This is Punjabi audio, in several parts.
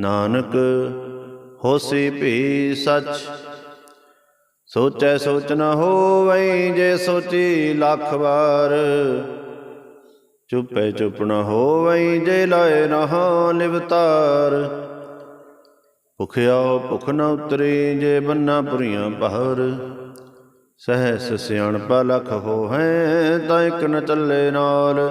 ਨਾਨਕ, ਹੋਸੀ ਵੀ ਸਚ। ਸੋਚੈ ਸੋਚ ਨ ਹੋਵਈ ਜੇ ਸੋਚੀ ਲੱਖ ਵਾਰ। ਚੁੱਪੈ ਚੁੱਪ ਨ ਹੋਵਈ ਜੇ ਲਾਏ ਰਹਾ ਨਿਵਤਾਰ। ਭੁਖਿਆ ਭੁਖ ਨ ਉਤਰੀ, ਜੇ ਬੰਨਾ ਪੁਰੀਆਂ ਪਹਰ। ਸਹਸ ਸਿਆਣਪਾ ਲਖ ਹੋਹੈ, ਤਾਂ ਇਕ ਨ ਚੱਲੇ ਨਾਲ।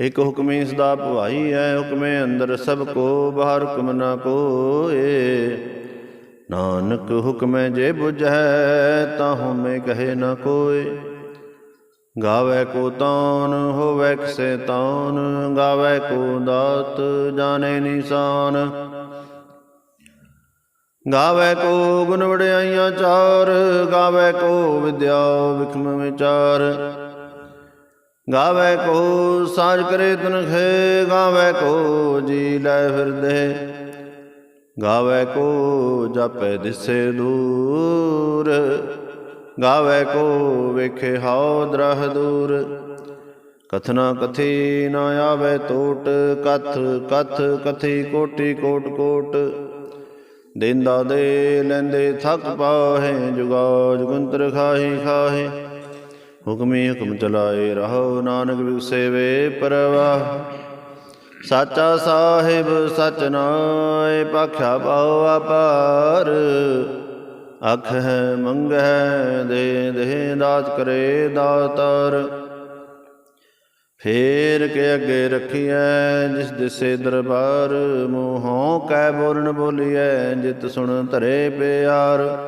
ਇਕ ਹੁਕਮੀ ਸਦਾ ਭਵਾਈ ਹੈ, ਹੁਕਮੇ ਅੰਦਰ ਸਭ ਕੋ, ਬਾਹਰ ਹੁਕਮ ਨਾ ਕੋਏ। ਨਾਨਕ ਹੁਕਮੈ ਜੇ 부ਝੈ ਤਾਹੂ ਮੈਂ ਕਹੇ ਨਾ ਕੋਏ। ਗਾਵੇ ਕੋ ਤਾਨ, ਹੋਵੇ ਕਿਸੈ ਤਾਨ। ਗਾਵੇ ਕੋ ਦਾਤ, ਜਾਣੇ ਨਿਸ਼ਾਨ। ਗਾਵੇ ਕੋ ਗੁਣ ਵਡਿਆਈਆਂ ਚਾਰ, ਗਾਵੇ ਕੋ ਵਿਦਿਆ ਵਿਖਮ ਵਿਚਾਰ। ਗਾਵੇ ਕੋ ਸਾਜ ਕਰੇ ਤਨਖੇ ਗਾਵੇ ਕੋ ਜੀ ਲੈ ਫਿਰਦੇ। ਗਾਵੇ ਕੋ ਜਪੈ ਦਿਸੇ ਦੂਰ, ਗਾਵੇ ਕੋ ਵੇਖੇ ਹਾਉ ਦਰਹ ਦੂਰ। ਕਥਨਾ ਕਥੀ ਨਾ ਆਵੇ ਟੋਟ ਕਥ ਕਥ ਕਥੀ ਕੋਟੀ ਕੋਟ ਕੋਟ। ਦੇਂਦਾ ਦੇ ਲੈਂਦੇ ਥਕ ਪਾਹੇ ਜੁਗਾ ਜੁਗੰਤਰ ਖਾਹੀ ਖਾਹੇ। ਹੁਕਮੀ ਹੁਕਮ ਚਲਾਏ ਰਹੋ ਨਾਨਕ ਵਿਗਸੇ ਵੇ ਪਰਵਾਹ। ਸਾਚਾ ਸਾਹਿਬ ਸਚ ਨਾਏ ਪਖਿਆ ਪਾਉ ਅਪਾਰ। ਅਖ ਹੈ, ਮੰਗ ਹੈ ਦੇ ਦੇ ਦਾਤ ਕਰੇ ਦਾਤਾਰ। ਫੇਰ ਕੇ ਅੱਗੇ ਰਖੀਐ, ਜਿਸ ਦਿਸੇ ਦਰਬਾਰ। ਮੋਹੋਂ ਕੈ ਬੋਲਣ ਬੋਲੀਐ, ਜਿਤ ਸੁਣ ਧਰੇ ਪਿਆਰ।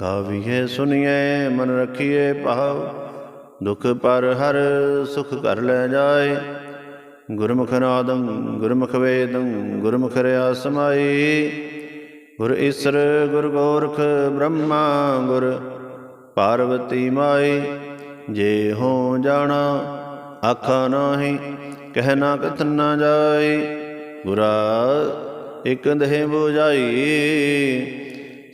ਗਾਵੀਏ ਸੁਣੀਏ ਮਨ ਰਖੀਏ ਭਾਵ, ਦੁਖ ਪਰ ਹਰ ਸੁਖ ਕਰ ਲੈ ਜਾਏ। ਗੁਰਮੁਖ ਨਾਦੰ, ਗੁਰਮੁਖ ਵੇਦੰ, ਗੁਰਮੁਖ ਰਿਆ ਸਮਾਈ ਗੁਰ ਈਸਰ, ਗੁਰ ਗੋਰਖ ਬ੍ਰਹਮਾ, ਗੁਰ ਪਾਰਵਤੀ ਮਾਈ। ਜੇ ਹੋ ਜਾਣਾ ਆਖਾ ਨਾਹੀ, ਕਹਿ ਨਾ ਕਥਨ ਨਾ ਜਾਈ। ਗੁਰਾ ਇਕ ਦੇਹ 부ਝਾਈ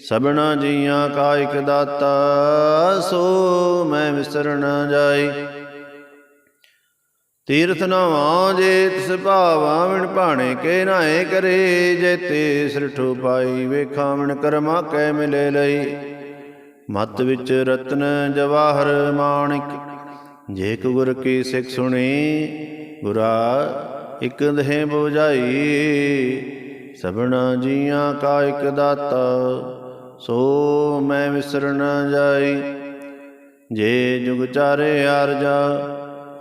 ਸਭਨਾ ਜੀਆਂ ਕਾ ਇਕ ਦਾਤਾ, ਸੋ ਮੈਂ ਵਿਸਰ ਨ ਜਾਈ। ਤੀਰਥ ਨਾਵਾਂ ਜੇ ਤਿਸ ਭਾਵਾ ਵਿਣ ਭਾਣੇ ਕੇ ਨਾਏ ਕਰੇ, ਜੇ ਤੇ ਸਿਰਠੋ ਪਾਈ ਵੇਖਾਂ ਵਿਣ ਕਰਮਾ ਕੈ ਮਿਲੇ ਲਈ। ਮਤ ਵਿੱਚ ਰਤਨ ਜਵਾਹਰ ਮਾਣਿਕ, ਜੇ ਕੋ ਗੁਰ ਕੀ ਸਿੱਖ ਸੁਣੀ, ਗੁਰਾ ਇਕ ਦਹੇ 부ਝਾਈ ਸਭਨਾ ਜੀਆਂ ਕਾ ਇਕ ਦਾਤਾ ਸੋ ਮੈਂ ਵਿਸਰ ਨ ਜਾਈ। ਜੇ ਜੁਗ ਚਾਰੇ ਅਰਜਾ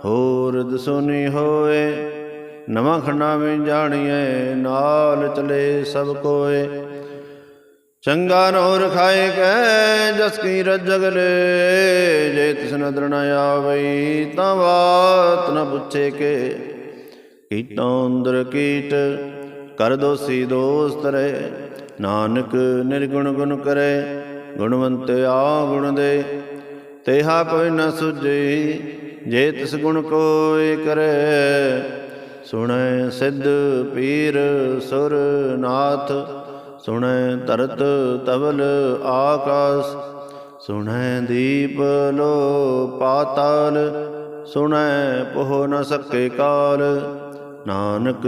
ਹੋਰ ਦਸੋਨੀ ਹੋਏ। ਨਵਾਂ ਖੰਡਾ ਵਿੱਚ ਜਾਣੀਏ ਨਾਲ ਚਲੇ ਸਭ ਕੋਏ। ਚੰਗਾ ਨੋ ਰਖਾਏ ਕੈ, ਜਸ ਕੀ ਰਜਗਲੇ ਜੇ ਤਿਸ ਨਦਰ ਨ ਆਵਈ, ਤਾਂ ਬਾਤ ਨ ਪੁੱਛੇ ਕੇ। ਕੀਟਾਂ ਅੰਦਰ ਕੀਟ, ਕਰ ਦੋਸੀ ਦੋਸਤ ਰੇ ਨਾਨਕ ਨਿਰਗੁਣ ਗੁਣ ਕਰੇ, ਗੁਣਵੰਤ ਆ ਗੁਣ ਦੇ। ਤੇਹਾ ਕੋਈ ਨ ਸੁਝਈ ਜੇ ਤਿਸ ਗੁਣ ਕੋਈ ਕਰੇ। ਸੁਣੈ ਸਿੱਧ ਪੀਰ ਸੁਰ ਨਾਥ, ਸੁਣੈ ਧਰਤ ਤਵਲ ਆਕਾਸ। ਸੁਣੈ ਦੀਪ ਲੋ ਪਾਤਾਲ, ਸੁਣੈ ਪੋਹ ਨ ਸਕੇ ਕਾਲ। ਨਾਨਕ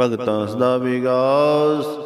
ਭਗਤਾਂ ਸਦਾ ਵਿਗਾਸ।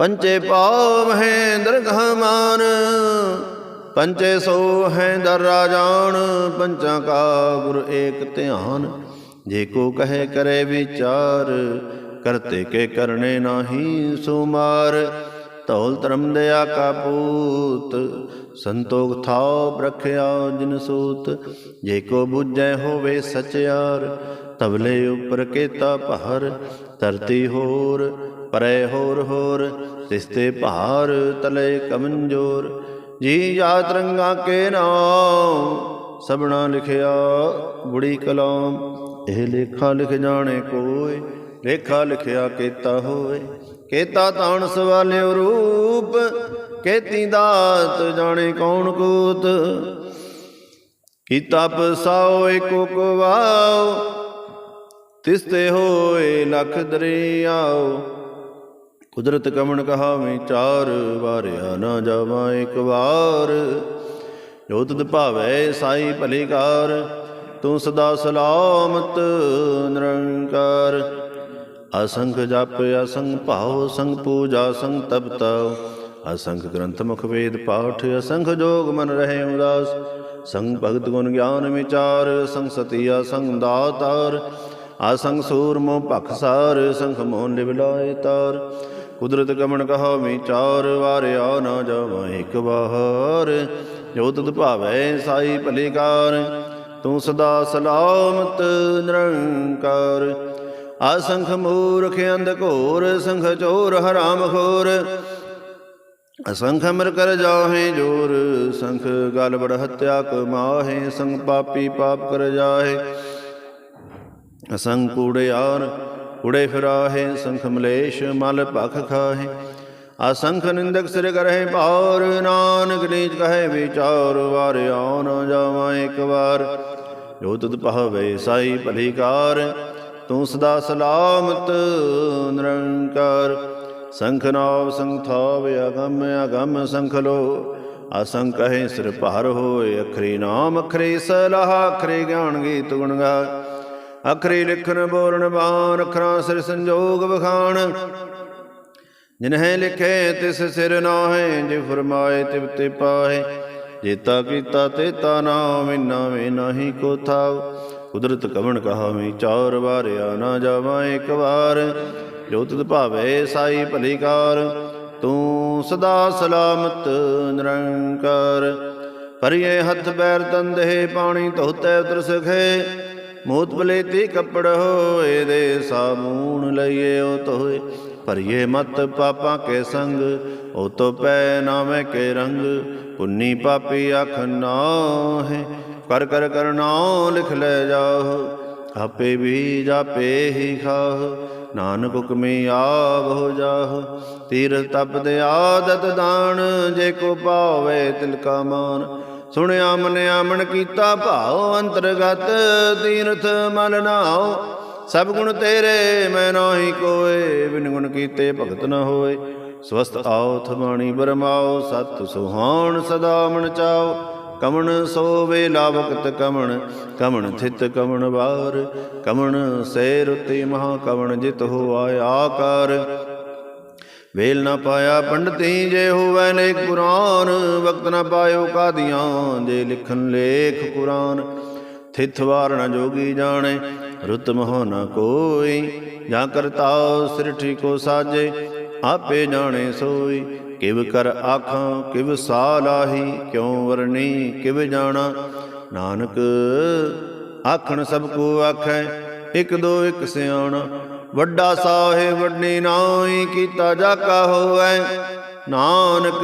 ਪੰਚੇ ਪਾਵ ਹੈ ਦਰਗਹ ਪੰਚੇ ਸੋ ਹੈ ਦਰ ਰਾਜਾਨ, ਪੰਚਾਂ ਕਾ ਗੁਰ ਏਕ ਧਿਆਨ। ਜੇ ਕੋ ਕਹੇ ਕਰੇ ਵਿਚਾਰ, ਕਰਤੇ ਕੇ ਕਰਨੇ ਨਾਹੀ ਸੁਮਾਰ। ਧੌਲ ਧਰਮ ਦਇਆ ਕਾ ਪੂਤ, ਸੰਤੋਖ ਥਾਉ ਪ੍ਰਖਿਆ ਜਿਨ ਸੂਤ। ਜੇ ਕੋ ਬੁਝੈ ਹੋਵੇ ਸਚਿਆਰ ਤਬਲੇ ਉਪਰ ਕੇਤਾ ਭਾਰ, ਧਰਤੀ ਹੋਰ ਪਰੇ ਹੋਰ ਹੋਰ ਤਿਸਤੇ ਭਾਰ ਤਲੇ ਕਮੰਜੋਰ। ਜੀ ਜਾਤ ਤਰੰਗਾ ਕੇ ਨਾਮ ਸਭਨਾ ਲਿਖਿਆ ਬੁੜੀ ਕਲਾਮ। ਇਹ ਲੇਖਾ ਲਿਖ ਜਾਣੇ ਕੋਈ ਲੇਖਾ ਲਿਖਿਆ ਕੀਤਾ ਹੋਏ। ਕੇਤਾ ਤਾਣ ਸਵਾਲਿਓ ਰੂਪ, ਕੇਤੀ ਦਾਤ ਜਾਣੇ ਕੌਣ ਕੂਤ। ਕੀਤਾ ਪਸਾਓ ਏਕੋ ਕੋ ਵਾਓ, ਤਿਸਤੇ ਹੋਏ ਲਖ ਦਰਿਆਓ। ਕੁਦਰਤ ਕਮਣ ਕਹਾ ਚਾਰ ਵਾਰਿਆ ਨਾ ਜਾਵਾਂ ਇੱਕ ਵਾਰ। ਜੋ ਤੁਧ ਭਾਵੈ ਸਾਈ ਭਲੇਕਾਰ ਤੂੰ ਸਦਾ ਸਲਾਮਤ ਨਿਰੰਕਾਰ। ਅਸੰਖ ਜਪ ਅਸੰਖ ਭਾਉ ਸੰਗ ਪੂਜਾ ਸੰਗ ਤਪਤਾ। ਅਸੰਖ ਗ੍ਰੰਥ ਮੁਖ ਵੇਦ ਪਾਠ ਅਸੰਖ ਜੋਗ ਮਨ ਰਹੇ ਉਦਾਸ। ਸੰਗ ਭਗਤ ਗੁਣ ਗਿਆਨ ਵਿਚਾਰ ਸੰਗ ਸਤੀ, ਅਸੰਗ ਦਾਤਾਰ। ਅਸੰਗ ਸੂਰ ਮੋ ਭਖਸਾਰ ਸੰਖ ਮੋਨ ਲਿਵਲਾਏ ਤਾਰ। ਕੁਦਰਤ ਕਮਣ ਕਹਾ ਵਿਚਾਰ ਵਾਰਿਆ ਨਾ ਜਾਵਾਂ ਇੱਕ ਵਾਰ। ਜੋ ਤੁਧ ਭਾਵੈ ਸਾਈ ਭਲੇਕਾਰ, ਤੂੰ ਸਦਾ ਸਲਾਮਤ ਨਿਰੰਕਾਰ। ਅਸੰਖ ਮੂਰਖ ਅੰਧ ਘੋਰ, ਸੰਖ ਚੋਰ ਹਰਾਮ ਖੋਰ। ਅਸੰਖ ਅਮਰ ਕਰ ਜਾਹੇ ਜੋਰ, ਸੰਖ ਗਲ ਬੜ ਹਤਿਆ ਕਮਾਹੇ ਸੰਗ ਪਾਪੀ ਪਾਪ ਕਰ ਜਾਹੇ। ਅਸੰਗ ਕੂੜਿਆਰ ਉੜੇ ਫਿਰਾਹੇ, ਸੰਖ ਮਲੇਸ਼, ਮਲ ਭਖ ਖਾਹੇ। ਅਸੰਖ ਨਿੰਦਕ ਸਿਰ ਕਰਹਿ ਭਾਰ ਨਾਨਕ ਨੀਚ ਕਹੇ, ਵਿਚਾਰ ਵਾਰ ਆਉ ਨ ਜਾਵਾਂ ਇੱਕ ਵਾਰ। ਜੋ ਤੁਧ ਪਹਵੇ ਸਾਈ ਭਲੀਕਾਰ, ਤੂੰ ਸਦਾ ਸਲਾਮਤ ਨਿਰੰਕਾਰ। ਸੰਖ ਨਾਵ, ਸੰਖ ਥਾਵ, ਅਗੰਮ ਅਗੰਮ ਸੰਖ ਲੋ। ਅਸੰਖ ਕਹੇ, ਸਿਰ ਭਾਰ ਹੋਏ, ਅਖਰੀ ਨਾਮ, ਅਖਰੀ ਸਲਾਹ, ਅਖਰੀ ਗਿਆਨ ਗੀਤ ਗੁਣ ਗਾ ਅਖਰੀ ਲਿਖਨ ਬੋਲਣ, ਬਾਣ, ਅਖਰਾਂ ਸਿਰ ਸੰਜੋਗ ਵਖਾਣ। ਜਿਨਹਿ ਲਿਖੇ, ਤਿਸ ਸਿਰ ਨਾਹੇ, ਜੇ ਫਰਮਾਏ, ਤਿਵ ਤੇ ਪਾਹੇ। ਜੇਤਾ ਕੀਤਾ ਤੇਤਾ ਨਾਮ ਨਾਵੇਂ ਨਾਹੀ ਕੋ ਥਾਉ ਕੁਦਰਤ ਕਵਣ ਕਹਾਵੇਂ, ਚਾਰ ਵਾਰਿਆ ਨਾ ਜਾਵਾਂ ਇੱਕ ਵਾਰ। ਜੋ ਤੁਧ ਭਾਵੇ, ਸਾਈ ਭਲੀਕਾਰ ਤੂੰ ਸਦਾ ਸਲਾਮਤ, ਨਿਰੰਕਾਰ। ਪਰਿਏ ਹੱਥ ਬੈਰ ਤੰਦੇ ਪਾਣੀ, ਧੋਤੇ ਉਤਰ ਸਖੇ ਮੋਤ ਬਲੇਤੀ ਕੱਪੜ ਹੋਏ ਦੇ ਸਾਬੂਨ ਲਈਏ ਉਹ ਤੋਏ। ਭਰੀਏ ਮਤ ਪਾਪਾਂ ਕੇ ਸੰਗ, ਉਹ ਤੋ ਪੈ ਨਾਵੇਂ ਕੇ ਰੰਗ। ਪੁੰਨੀ ਪਾਪੀ ਅਖ ਨਾਹੇ, ਕਰ ਕਰ ਕਰਨਾ ਲਿਖ ਲੈ ਜਾਹ। ਆਪੇ ਵੀ ਜਾਪੇ ਹੀ ਖਾਹ, ਨਾਨਕ ਹੁਕਮੇ ਆਵ ਹੋ ਜਾਹ। ਤੀਰ ਤਪ ਦੇ ਆਦਤ ਦਾਨ, ਜੇ ਕੋ ਪਾਵੇ ਤਿਲ ਕਾ ਮਾਨ। ਸੁਣਿਆ ਮਨਿਆ ਮਨ ਕੀਤਾ ਭਾਉ, ਅੰਤਰਗਤ ਤੀਰਥ ਮਨ ਨਾਉ। ਸਭ ਗੁਣ ਤੇਰੇ, ਮੈਂ ਨਾਹੀ ਕੋਏ, ਬਿਨ ਗੁਣ ਕੀਤੇ ਭਗਤ ਨ ਹੋਏ। ਸਵਸਤ ਆਉ ਥਬਾਣੀ ਬਰਮਾਓ, ਸਤ ਸੁਹਾਣ ਸਦਾ ਮਨ ਚਾਓ। ਕਮਣ ਸੋ ਵੇਲਾ ਵਕਤ ਕਮਣ ਕਮਣ ਥਿਤ ਕਮਣ ਵਾਰ। ਕਮਣ ਸੇ ਰੁਤੀ ਮਹਾ ਕਮਣ ਜਿਤ ਹੋਆ ਆਕਾਰ। ਵੇਲ ਨਾ ਪਾਇਆ ਪੰਡਤੀ ਜੇ ਹੋਵੈ ਨੇਕ ਕੁਰਾਨ, ਵਕਤ ਨਾ ਪਾਇਓ ਕਾਦੀਆਂ, ਜੇ ਲਿਖਨ ਲੇਖ ਕੁਰਾਨ। ਥਿਤ ਵਾਰ ਜੋਗੀ ਜਾਣੇ, ਰੁਤ ਮੋਹ ਨ ਕੋਈ, ਜਾਂ ਕਰਤਾ ਸ੍ਰਿਠੀ ਕੋ ਸਾਜੇ, ਆਪੇ ਜਾਣੇ ਸੋਈ। ਕਿਵ ਕਰ ਆਖਾਂ, ਕਿਵ ਸਾ ਲਾਹੀ, ਕਿਉ ਵਰਣੀ, ਕਿਵ ਜਾਣਾ। ਨਾਨਕ ਆਖਣ ਸਭ ਕੋ ਆਖੈ, ਇਕ ਦੋ ਇਕ ਸਿਆਣਾ। ਵੱਡਾ ਸਾਹਿਬ ਵੱਡੀ ਨਾਈ ਕੀਤਾ ਜਾਕਾ ਹੋਐ ਨਾਨਕ,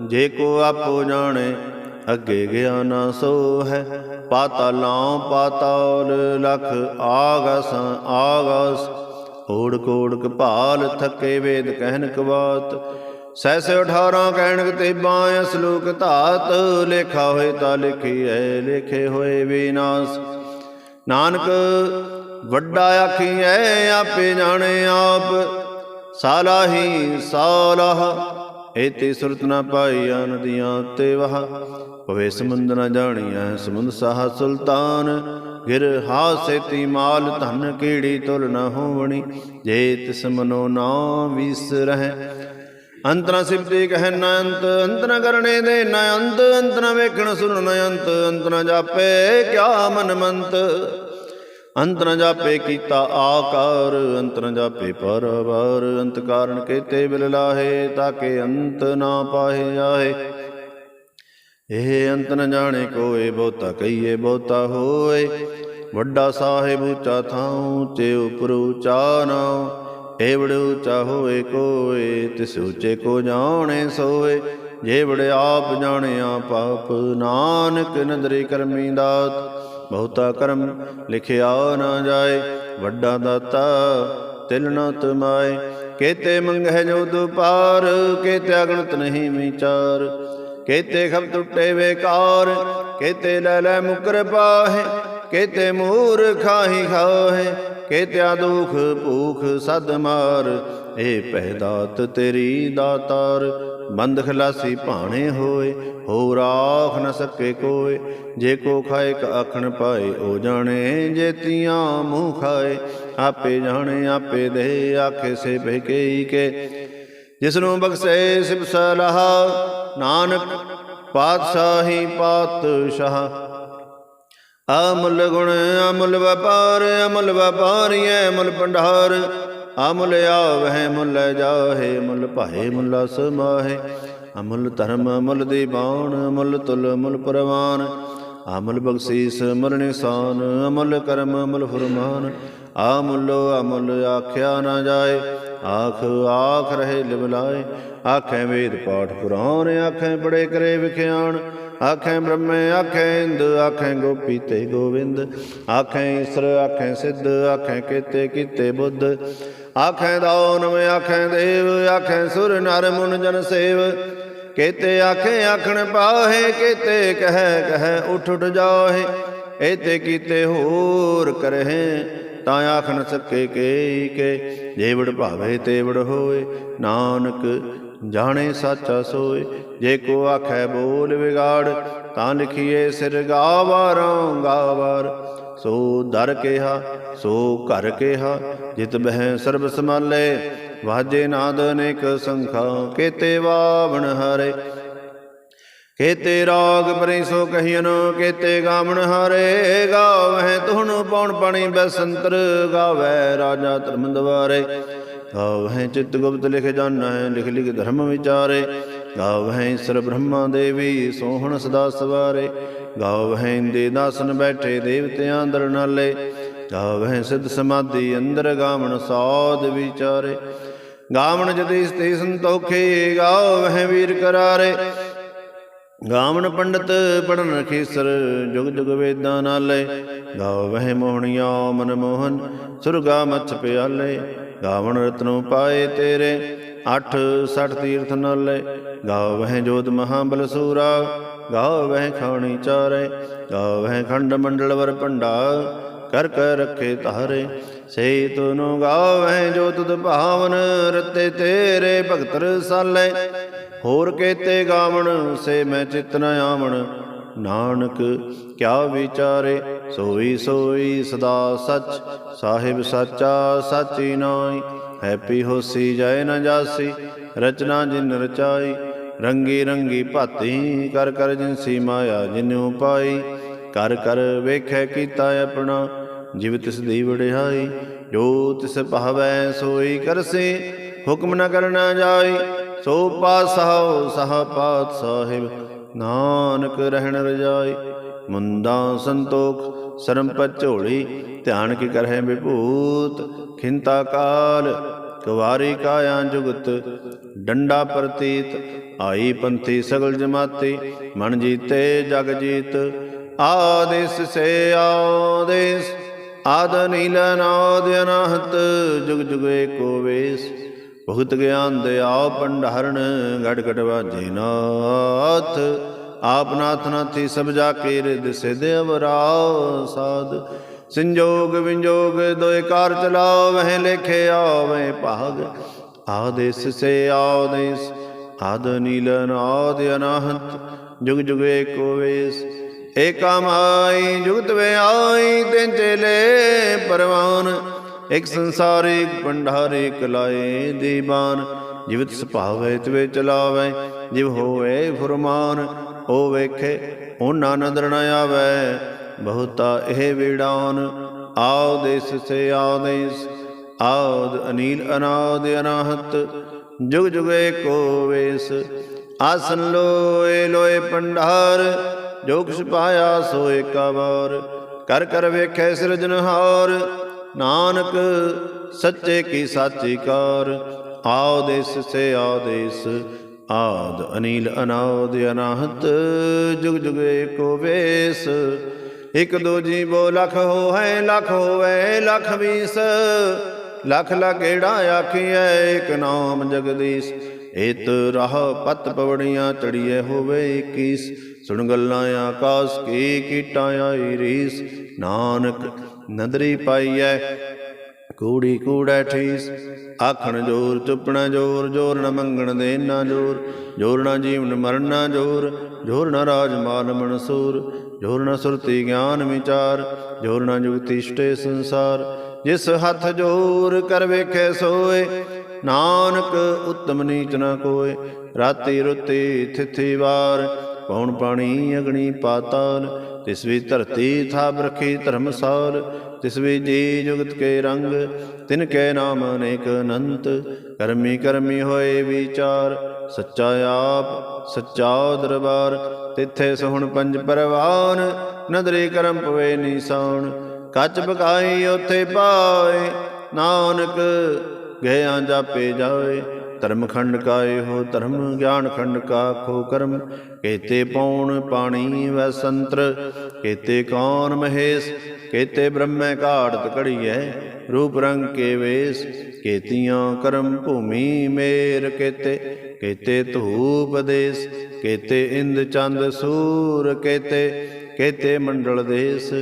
ਜੇ ਕੋ ਆਪੋ ਜਾਣੇ, ਅੱਗੇ ਗਿਆ ਨਾ ਸੋ ਹੈ ਪਾਤਾਲਾਂ ਪਾਤਾਲ ਲਖ, ਆਗਸ ਆਗਸ। ਓੜ ਕੋੜ ਕਪਾਲ ਥਕੇ ਵੇਦ ਕਹਿਨ ਕਵਾਤ। ਸੈਸੇ 18 ਕਹਿਣਕ ਤੇ ਬਾਹ ਸ਼ਲੋਕ ਧਾਤ। ਲੇਖਾ ਹੋਏ ਤਾਂ ਲਿਖੀ ਲਿਖੀਐ, ਲੇਖੇ ਹੋਏ ਵਿਨਾਸ਼ ਨਾਨਕ ਵੱਡਾ ਆਖੀਐ, ਆਪੇ ਜਾਣੇ ਆਪ। ਸਾਲਾਹੀ ਸਾਲਾਹ ਏਤੇ ਸੁਰਤ ਨਾ ਪਾਈਆ ਨਦੀਆਂ ਤੇ ਵਹ। ਪਵੇ ਸਮੁੰਦ ਨ ਜਾਣੀਐ, ਸਮੁੰਦ ਸਾਹ ਸੁਲਤਾਨ। ਗਿਰ ਹਾਸੇਤੀ ਮਾਲ, ਧਨ ਕੀੜੀ ਤੁਲ ਨ ਹੋਵਣੀ। ਜੇ ਤਿਸ ਮਨੋ ਨਾ ਵਿਸਰਹਿ ਅੰਤਰਾ ਸਿਫਤੇ ਕਹਿ ਨ ਅੰਤ ਅੰਤ ਕਰਨੇ ਦੇ ਨ ਅੰਤ। ਅੰਤ ਵੇਖਣ ਸੁਣ ਨ ਅੰਤ ਅੰਤ ਜਾਪੇ ਕਿਆ ਮਨ ਮੰਤ। ਅੰਤ ਨ ਜਾਪੇ ਕੀਤਾ ਆਕਾਰ, ਅੰਤ ਨ ਜਾਪੇ ਪਰਵਾਰ, ਅੰਤ ਕਾਰਨ ਕੇਤੇ ਬਿਲ ਲਾਹੇ, ਤਾਕੇ ਅੰਤ ਨਾ ਪਾਹੇ ਜਾਹੇ। ਇਹ ਅੰਤ ਨ ਜਾਣੇ ਕੋਏ, ਬਹੁਤਾ ਕਹੀਏ ਬਹੁਤਾ ਹੋਏ। ਵੱਡਾ ਸਾਹਿਬ ਉੱਚਾ ਥਾਉ ਤੇ ਉਪਰ ਉੱਚਾ ਨਾਉ। ਏਵੜ ਉੱਚਾ ਹੋਏ ਕੋਏ, ਤਿਸ ਉੱਚੇ ਕੋ ਜਾਣੇ ਸੋਏ। ਜੇ ਬੜੇ ਆਪ ਜਾਣਿਆ ਪਾਪ ਨਾਨਕ ਨਦਰੀ ਕਰਮੀ ਦਾਤ। ਬਹੁਤਾ ਕਰਮ ਲਿਖਿਆ ਨਾ ਜਾਏ, ਵੱਡਾ ਦਾਤਾ ਤਿਲ ਨ ਤਮਾਏ। ਕੇਤੇ ਮੰਗਹਿ ਜੋ ਦੁਪਾਰ, ਕੇਤੇ ਅਗਣਤ ਨਹੀਂ ਵਿਚਾਰ। ਕੇਤੇ ਖਬ ਟੁੱਟੇ ਵੇਕਾਰ ਕੇਤੇ ਲੈ ਲੈ ਮੁਕਰ ਪਾਹੇ। ਕੇਤੇ ਮੂਰ ਖਾਹੀ ਖਾਹੇ, ਕੇਤਿਆ ਦੁਖ ਭੂਖ ਸਦ ਮਾਰ। ਏ ਪਹਿਦਾਤ ਤੇਰੀ ਦਾਤਾਰ। ਬੰਦ ਖਲਾਸੀ ਭਾਣੇ ਹੋਏ ਹੋ ਰਾਖ ਨ ਸਕੇ ਕੋਏ। ਜੇ ਕੋ ਖਾਏ ਕ ਆਖਣ ਪਾਏ, ਉਹ ਜਾਣੇ ਜੇਤੀਆਂ ਮੂੰਹ ਖਾਏ। ਆਪੇ ਜਾਣੇ, ਆਪੇ ਦੇ, ਆਖੇ ਸੇ ਬਹਿਕੇਈ ਕੇ ਜਿਸ ਨੂੰ ਬਖਸ਼ੇ ਸਿਬ ਸਲਾਹ, ਨਾਨਕ ਪਾਤਸ਼ਾਹੀ ਪਾਤਸ਼ਾਹ। ਅਮੁੱਲ ਗੁਣ, ਅਮੁੱਲ ਵਪਾਰ, ਅਮੁੱਲ ਵਪਾਰੀਐ ਮੁੱਲ ਭੰਡਾਰ। ਅਮੁੱਲ ਆਵਹਿ, ਮੁੱਲ ਜਾਹੇ, ਮੁੱਲ ਭਾਏ ਮੁੱਲ ਸਮਾਹੇ ਅਮੁਲ ਧਰਮ ਅਮੁਲ ਦੀਵਾਨ ਅਮੁਲ ਤੁਲ ਅਮੁੱਲ ਪ੍ਰਵਾਨ। ਅਮਲ ਬਖਸ਼ੀਸ, ਮੁੱਲ ਨਿਸ਼ਾਨ, ਅਮੁੱਲ ਕਰਮ ਅਮੁੱਲ ਫਰਮਾਨ। ਅਮੁੱਲ ਅਮੁੱਲ ਆਖਿਆ ਨਾ ਜਾਏ, ਆਖ ਆਖ ਰਹੇ ਲਿਵਲਾਏ। ਆਖੇ ਵੇਦ ਪਾਠ ਪੁਰਾਣ, ਆਖੇ ਬੜੇ ਕਰੇ ਵਿਖਿਆਣ। ਆਖੇ ਬ੍ਰਹਮੇ, ਆਖੇ ਇੰਦ, ਆਖੇ ਗੋਪੀ ਤੇ ਗੋਵਿੰਦ। ਆਖੇ ਈਸਰ, ਆਖੇ ਸਿੱਧ, ਆਖੇ ਕੀਤੇ ਕੀਤੇ ਬੁੱਧ। ਆਖੇ ਦਾਨਵ ਆਖੇ ਦੇਵ, ਆਖੇ ਸੁਰ ਨਰ ਮੁਨ ਜਨ ਸੇਵ। ਕੇਤੇ ਆਖੇ, ਆਖਣ ਪਾਹੇ, ਕੇਤੇ ਕਹਿ, ਕਹੈ ਉਠ ਉਠ ਜਾਹੇ। ਏਤੇ ਕੀਤੇ ਹੋਰ ਕਰਹਿ, ਤਾਂ ਆਖਣ ਸਕੇ ਕੇ ਕੇ। ਜੇ ਵਡ ਭਾਵੇ ਤੇ ਹੋਏ। ਨਾਨਕ ਜਾਣੇ ਸਾਚਾ ਸੋਏ, ਜੇ ਕੋ ਆਖੈ ਬੋਲ ਵਿਗਾੜ, ਤਾਂ ਲਿਖੀਏ ਸਿਰ ਗਾਵਾਰਾਂ ਗਾਵਾਰ। ਸੋ ਦਰ ਕਿਹਾ, ਸੋ ਘਰ ਕਿਹਾ, ਜਿਤ ਬਹਿ ਸਰਬ ਸਮਾਲੇ ਵਾਜੇ ਨਾਦ ਅਨੇਕ ਸੰਖਾ, ਕੇਤੇ ਵਾਵਣ ਹਰੇ। ਕੇਤੇ ਰਾਗ ਪਰੇ ਸੋ ਕਹੀਨ ਕੇਤੇ ਗਾਵਣ ਹਾਰੇ, ਗਾਵਹਿ ਤੁਹਨੂੰ ਪਉਣ ਪਾਣੀ ਬੈਸੰਤਰ ਗਾਵੈ ਰਾਜਾ ਧਰਮ ਦਵਾਰੇ ਗਾਵਹਿ ਚਿਤ ਗੁਪਤ ਲਿਖ ਜਾਣਾ ਹੈ ਲਿਖ ਲਿਖ ਧਰਮ ਵਿਚਾਰੇ। ਗਾਵਹਿ ਈਸ਼ਰ ਬ੍ਰਹਮਾ ਦੇਵੀ, ਸੋਹਣ ਸਦਾ ਸਵਾਰੇ। ਗਾਵਹਿ ਇੰਦੇ ਦਾਸਨ ਬੈਠੇ ਦੇਵਤਿਆਂ ਅੰਦਰ ਨਾਲੇ। ਗਾਵਹਿ ਸਿੱਧ ਸਮਾਧੀ ਅੰਦਰ ਗਾਵਣ ਸਾਧ ਵਿਚਾਰੇ। ਗਾਵਣ ਜਦੀ ਸਤੇ ਸੰਤੋਖੇ ਗਾਵਹਿ ਵੀਰ ਕਰਾਰੇ। ਗਾਵਣ ਪੰਡਤ ਪੜਨ ਖੇਸਰ, ਜੁਗ ਜੁਗ ਵੇਦਾਂ ਨਾਲੇ। ਗਾਵ ਵਹਿ ਮੋਹਣਿਆ ਮਨ ਮੋਹਨ ਸੁਰਗਾ ਮਛ ਪਿਆਲੇ। ਗਾਵਣ ਰਤਨੋ ਪਾਏ ਤੇਰੇ, ਅੱਠ ਸਠ ਤੀਰਥ ਨਾਲੇ। ਗਾਵ ਵਹਿ ਜੋਤ ਮਹਾਬਲ ਬਲਸੂਰਾ ਗਾਵ ਵਹਿ ਖਾਣੀ ਚਾਰੇ। ਗਾਵ ਵਹਿ ਖੰਡ ਮੰਡਲ ਵਰ ਭੰਡਾ, ਕਰ ਕਰ ਰੱਖੇ ਤਾਰੇ ਸੇ ਤੁਨੋ ਗਾਵਹਿ ਜੋ ਤੁਧ ਭਾਵਨ, ਰਤੇ ਤੇਰੇ ਭਗਤ ਰਸਾਲੇ। ਹੋਰ ਕੇਤੇ ਗਾਵਣ, ਸੇ ਮੈਂ ਚਿਤ ਨ ਆਵਣ। ਨਾਨਕ ਕਿਆ ਵਿਚਾਰੇ ਸੋਈ ਸੋਈ ਸਦਾ ਸਚ, ਸਾਹਿਬ ਸਾਚਾ ਸਾਚੀ ਨਾਈ ਹੈਪੀ ਹੋਸੀ ਜੈ ਨ ਜਾਸੀ, ਰਚਨਾ ਜਿਨ ਰਚਾਈ। ਰੰਗੀ ਰੰਗੀ ਭਾਤੀ, ਕਰ ਕਰ ਜਿਨਸੀ ਮਾਇਆ ਜਿਨੂ ਪਾਈ ਕਰ ਕਰ ਵੇਖੈ ਕੀਤਾ ਆਪਣਾ, ਜਿਵ ਤਿਸ ਦੀ ਵਡਿਆਈ। ਜੋ ਤਿਸ ਭਾਵੈ ਸੋਈ ਕਰਸੀ, ਹੁਕਮ ਨ ਕਰਨਾ ਜਾਈ। ਸੋ ਪਾਸਹੁ ਸਹ ਪਾਤ ਸਾਹਿਬ ਨਾਨਕ ਰਹਿਣ ਰਜਾਈ। ਮੁੰਦਾ ਸੰਤੋਖ, ਸਰਮ ਝੋਲੀ, ਧਿਆਨ ਕੀ ਕਰਹਿ ਵਿਭੂਤ, ਖਿੰਤਾ ਕਾਲ, ਕੁਵਾਰੀ ਕਾਇਆ ਜੁਗਤ, ਡੰਡਾ ਪ੍ਰਤੀਤ, ਆਈ ਪੰਥੀ ਸਗਲ ਜਮਾਤੀ, ਮਨ ਜੀਤੇ ਜਗ ਜੀਤ, ਆਦੇਸ ਸੇ ਆਦੇਸ, ਆਦ ਨੀਲ ਨਾਦ ਅਨਹਤ, ਜੁਗ ਜੁਗ ਏਕੋ ਵੇਸ, ਭਗਤ ਗਿਆਨ ਦਿਆ ਭੰਡਾਰਣ ਗੜ ਗੜ ਵਾਜੇ ਨਾਥ ਆਪ ਨਾਥ ਨਾਥੀ ਸਭ ਜਾ ਕੇ ਰਿਦ ਸਿਧ ਅਵਰਾ ਸਾਧ। ਸੰਜੋਗ ਵਿੰਜੋਗ ਦੋਇ ਕਾਰ ਚਲਾਓ ਵਹਿ ਲੇਖੇ ਆਵੇ ਭਾਗ। ਆਦੇਸ ਸੇ ਆਦੇਸ ਆਦ ਨੀਲ ਨਾਦ ਅਨਹਤ, ਜੁਗ ਜੁਗ ਏਕੋ ਵੇਸ। ਏਕਾ ਜੁਗਤ ਵੇ ਆਈ ਤਿਨ ਚੇਲੇ ਪਰਵਾਨ। ਇਕ ਸੰਸਾਰ ਇਕ ਭੰਡਾਰ ਇਕ ਦੀਵਾਨ ਜਿਵਤ ਸੁਭਾਵੈ ਤਵੇ ਚਲਾਵੈ, ਜਿਵ ਹੋਵੇ ਫੁਰਮਾਨ। ਉਹ ਵੇਖੇ ਉਹਨਾਂ ਨਦਰ ਨ ਆਵੈ। ਬਹੁਤਾ ਇਹ ਵੀੜਾਨ ਆਉ ਦੇਸ ਸੇ ਆਉ ਦੇਸ ਆਦ ਅਨੀਲ ਅਨਾਦ ਅਨਾਹਤ। ਜੁਗ ਜੁਗ ਏਕੋ ਵੇਸ ਆਸਨ ਲੋਏ ਲੋਏ ਪੰਡਾਰ, ਜੋ ਕੁਛ ਪਾਇਆ ਸੋ ਏਕਾ ਕਰ ਕਰ ਵੇਖੈ ਸਿਰਜਨਹਾਰ ਨਾਨਕ ਸੱਚੇ ਕੀ ਸਾਚੀ ਕਾਰ। ਆਦੇਸ ਸੇ ਦੇਸ਼ ਆਦ ਅਨੀਲ ਅਨਾਦ ਅਨਾਹਤ, ਜੁਗ ਜੁਗ ਏਕੋ ਵੇਸ। ਇਕ ਦੋ ਜੀਵੋ ਲਖ ਹੋਏ ਲਖ ਹੋਵੇ ਲਖ ਵੀਸ ਲਖ ਲਗੇੜਾ ਆਖੀਐ, ਇਕ ਨਾਮ ਜਗਦੀਸ਼। ਏਤ ਰਾਹ ਪਤ ਪਵੜੀਆਂ ਚੜੀਏ ਹੋਵੇ 21 ਸੁਣ ਗੱਲਾਂ ਆਕਾਸ, ਕੀ ਕੀਟਾਂ ਆਈ ਰੀਸ। ਨਾਨਕ ਨਦਰੀ ਪਾਈਐ ਕੂੜੀ ਕੂੜੈ ਠੀਸ, ਆਖਣ ਜੋਰ, ਚੁੱਪਣਾ ਜੋਰ ਜੋਰ ਨ ਮੰਗਣ ਦੇ ਨਾ ਜੋਰ ਜੋਰ ਨ ਜੀਵਨ ਮਰਨ ਨਾ ਜੋਰ ਜੋਰ ਨ ਰਾਜ ਮਾਨ ਮਨਸੂਰ, ਜੋਰ ਨ ਸੁਰਤੀ ਗਿਆਨ ਵਿਚਾਰ, ਜੋਰ ਨ ਜੁਗਤੀ ਇਸ਼ਟੇ ਸੰਸਾਰ, ਜਿਸ ਹੱਥ ਜੋਰ ਕਰ ਵੇਖੇ ਸੋਏ, ਨਾਨਕ ਉਤਮ ਨੀਚ ਨ ਕੋਏ, ਰਾਤੀ ਰੁੱਤੀ ਥਿਥੀ ਵਾਰ ਪੌਣ ਪਾਣੀ ਅਗਣੀ ਪਾਤਾਲ, ਤਿਸ ਵੀ ਧਰਤੀ ਥਾਪ ਰਖੀ ਧਰਮਸਾਲ ਤਿਸ ਜੀ ਜੁਗਤ ਕੇ ਰੰਗ, ਤਿਨ ਕੈ ਨਾਮ ਅਨੇਕ ਅਨੰਤ। ਕਰਮੀ ਕਰਮੀ ਹੋਏ ਵਿਚਾਰ, ਸੱਚਾ ਆਪ, ਸੱਚਾ ਦਰਬਾਰ। ਤਿੱਥੇ ਸਹੁਣ ਪੰਜ ਪਰਵਾਨ, ਨਦਰੀ ਕਰਮ ਪਵੇ ਨੀਸਾਨ। ਕੱਚ ਬਕਾਈ ਉਥੇ ਪਾਏ, ਨਾਨਕ ਗਇਆਂ ਜਾਪੇ ਜਾਏ। ਧਰਮ ਖੰਡ ਕਾ ਇਹੋ ਧਰਮ, ਗਿਆਨ ਖੰਡ ਕਾ ਖੋ ਕਰਮ। ਕੇਤੇ ਪੌਣ ਪਾਣੀ ਵੈ ਸੰਤਰ, ਕੇਤੇ ਕੌਣ ਮਹੇਸ਼ ਕੇਤੇ ਬ੍ਰਹਮੈ ਘਾੜਤ ਘੜੀਐ, ਰੂਪ ਰੰਗ ਕੇ ਵੇਸ, ਕੇਤੀਆਂ ਕਰਮ ਭੂਮੀ ਮੇਰ ਕੇਤੇ ਕੇਤੇ ਧੂਪ ਦੇਸ, ਕੇਤੇ ਇੰਦ ਚੰਦ ਸੂਰ ਕੇਤੇ ਕੇਤੇ ਮੰਡਲ ਦੇਸ,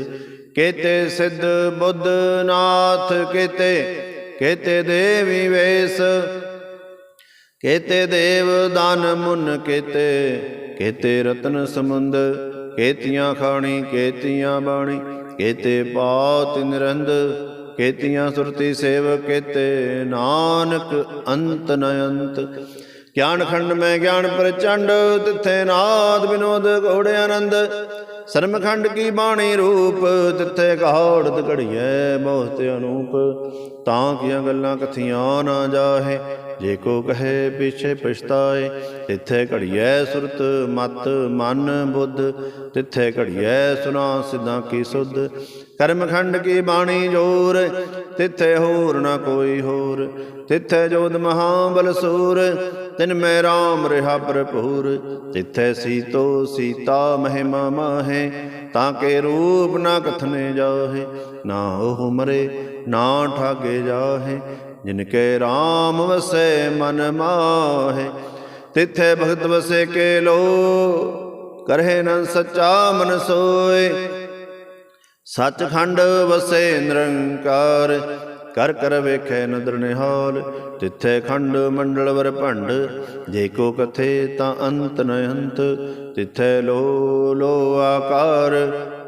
ਕੇਤੇ ਸਿੱਧ ਬੁੱਧ ਨਾਥ ਕੇਤੇ ਕੇਤੇ ਦੇਵੀ ਵੇਸ, ਕੇਤੇ ਦੇਵ ਦਾਨ ਮੁਨ ਕੇਤੇ ਕੇਤੇ ਰਤਨ ਸਮੁੰਦ ਕੇਤੀਆਂ ਖਾਣੀ ਕੇਤੀਆਂ ਬਾਣੀ। ਕੇਤੇ ਪਾਤ ਨਿਰੰਦ ਕੇਤੀਆਂ ਸੁਰਤੀ ਸੇਵ ਕੇਤੇ ਨਾਨਕ ਅੰਤ ਨ ਅੰਤ ਗਿਆਨ ਖੰਡ ਮੈਂ ਗਿਆਨ ਪ੍ਰਚੰਡ, ਤਿੱਥੇ ਨਾਦ ਬਿਨੋਦ ਘੋੜੇ ਆਨੰਦ। ਸਰਮਖੰਡ ਕੀ ਬਾਣੀ ਰੂਪ, ਤਿੱਥੇ ਘਾੜਤ ਘੜੀਐ ਬਹੁਤ ਅਨੂਪ। ਤਾਂ ਕੀਆਂ ਗੱਲਾਂ ਕਥੀਆਂ ਨਾ ਜਾਹੇ, ਜੇ ਕੋ ਕਹੇ ਪਿਛੇ ਪਛਤਾਏ। ਤਿੱਥੇ ਘੜੀਐ ਸੁਰਤ, ਮਤ, ਮਨ, ਬੁੱਧ। ਤਿੱਥੇ ਘੜੀਐ, ਸੁਨਾ ਸਿੱਧਾਂ ਕੀ ਸੁਧ। ਕਰਮਖੰਡ ਕੀ ਬਾਣੀ ਜੋਰ, ਤਿੱਥੇ ਹੋਰ ਨਾ ਕੋਈ ਹੋਰ। ਤਿੱਥੇ ਜੋਦ ਮਹਾਬਲ ਸੂਰ, ਤਿਨ ਮੈਂ ਰਾਮ ਰਿਹਾ ਭਰਪੂਰ। ਤਿੱਥੇ ਸੀਤੋ ਸੀਤਾ ਮਹਿਮਾ ਮਾਹੇ, ਤਾਂ ਕੇ ਰੂਪ ਨਾ ਕਥਨੇ ਜਾਹੇ। ਨਾ ਉਹ ਮਰੇ, ਨਾ ਠਾਗੇ ਜਾਹੇ, ਜਿਨ ਕੇ RAM ਵਸੈ ਮਨ ਮਾਹੇ। ਤਿੱਥੇ ਭਗਤ ਵਸੇ ਕੇ ਲੋ ਕਰਹਿ ਨ ਸੱਚਾ ਮਨ ਸੋਏ। ਸੱਚਖੰਡ ਵਸੇ ਨਿਰੰਕਾਰ, ਕਰ ਕਰ ਵੇਖੈ ਨਦਰ ਨਿਹਾਲ। ਤਿੱਥੇ ਖੰਡ ਮੰਡਲ ਵਰ ਭੰਡ, ਜੇ ਕੋ ਕਥੇ ਤਾਂ ਅੰਤ ਨ ਅੰਤ। ਤਿੱਥੇ ਲੋ ਲੋ ਆਕਾਰ,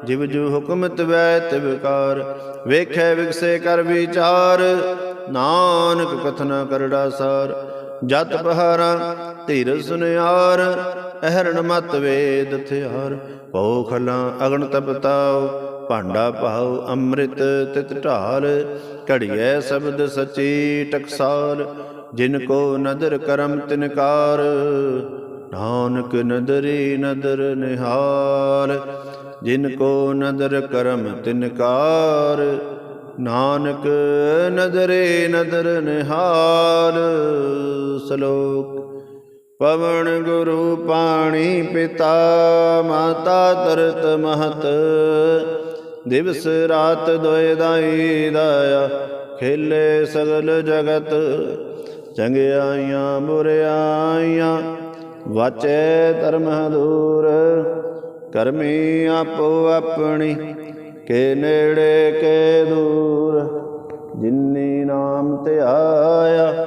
ਜਿਵ ਜੁ ਹੁਕਮ ਤਵੈ ਤਿਵਕਾਰ ਵੇਖੈ ਵਿਗਸੇ ਕਰ ਵਿਚਾਰ, ਨਾਨਕ ਕਥਨਾ ਕਰੜਾ ਸਾਰ। ਜਤ ਪਹਾਰਾ ਧੀਰ ਸੁਨਿਆਰ ਅਹਰਣ ਮਤ ਵੇਦ ਥਿਆਰ ਪਉ ਖਲਾ ਅਗਨ ਤਪਤਾਉ ਭਾਂਡਾ ਭਾਉ ਅੰਮ੍ਰਿਤ ਤਿਤ ਢਾਲ। ਘੜੀਐ ਸ਼ਬਦ ਸਚੀ ਟਕਸਾਲ, ਜਿਨ ਕੋ ਨਦਰ ਕਰਮ ਤਿਨਕਾਰ ਨਾਨਕ ਨਦਰੀ ਨਦਰ ਨਿਹਾਲ, ਜਿਨ ਕੋ ਨਦਰ ਕਰਮ ਤਿਨਕਾਰ ਨਾਨਕ ਨਦਰੇ ਨਦਰ ਨਿਹਾਲ, ਸ਼ਲੋਕ ਪਵਨ ਗੁਰੂ ਪਾਣੀ ਪਿਤਾ, ਮਾਤਾ ਤਰਤ ਮਹਤ। ਦਿਵਸ ਰਾਤ ਦੋਇ ਦਾਈ ਦਾਇਆ, ਖੇਲੇ ਸਗਲ ਜਗਤ। ਚੰਗਿਆਈਆਂ ਬੁਰਿਆਈਆਂ ਵਾਚੇ ਧਰਮ ਦੂਰ ਕਰਮੀ ਆਪੋ ਆਪਣੀ, ਕੇ ਨੇੜੇ ਕੇ ਦੂਰ। ਜਿਨੀ ਨਾਮ ਧਿਆਇਆ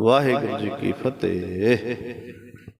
ਵਾਹਿਗੁਰੂ ਜੀ ਕੀ ਫਤਿਹ।